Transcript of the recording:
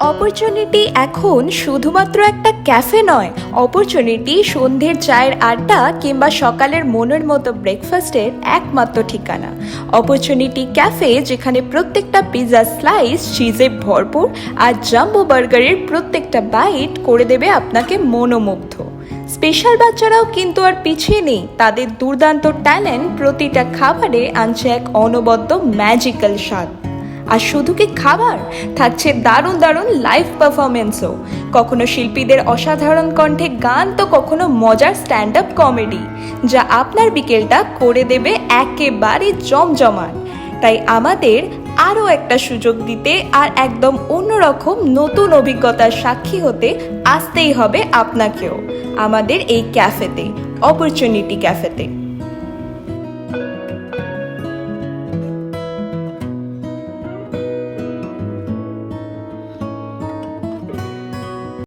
Opportunity এখন শুধুমাত্র একটা ক্যাফে নয়। অপরচুনিটি সন্ধ্যের চায়ের আড্ডা কিংবা সকালের মনের মতো ব্রেকফাস্টের একমাত্র ঠিকানা। অপরচুনিটি ক্যাফে যেখানে প্রত্যেকটা পিৎজা স্লাইস চিজে ভরপুর আর জাম্বো বার্গারের প্রত্যেকটা বাইট করে দেবে আপনাকে মনোমুগ্ধ। স্পেশাল বাচ্চারাও কিন্তু আর পিছিয়ে নেই। তাদের দুর্দান্ত ট্যালেন্ট প্রতিটা খাবারে আনছে এক অনবদ্য ম্যাজিক্যাল স্বাদ। আর শুধু কি খাবার? থাকছে দারুণ দারুণ লাইভ পারফরমেন্সও কখনো শিল্পীদের অসাধারণ কণ্ঠে গান তো কখনো মজার স্ট্যান্ড আপ কমেডি যা আপনার বিকেলটা করে দেবে একেবারে জমজমান তাই আমাদের আরও একটা সুযোগ দিতে আর একদম অন্যরকম নতুন অভিজ্ঞতার সাক্ষী হতে আসতেই হবে আপনাকেও। আমাদের এই ক্যাফেতে অপরচুনিটি ক্যাফেতে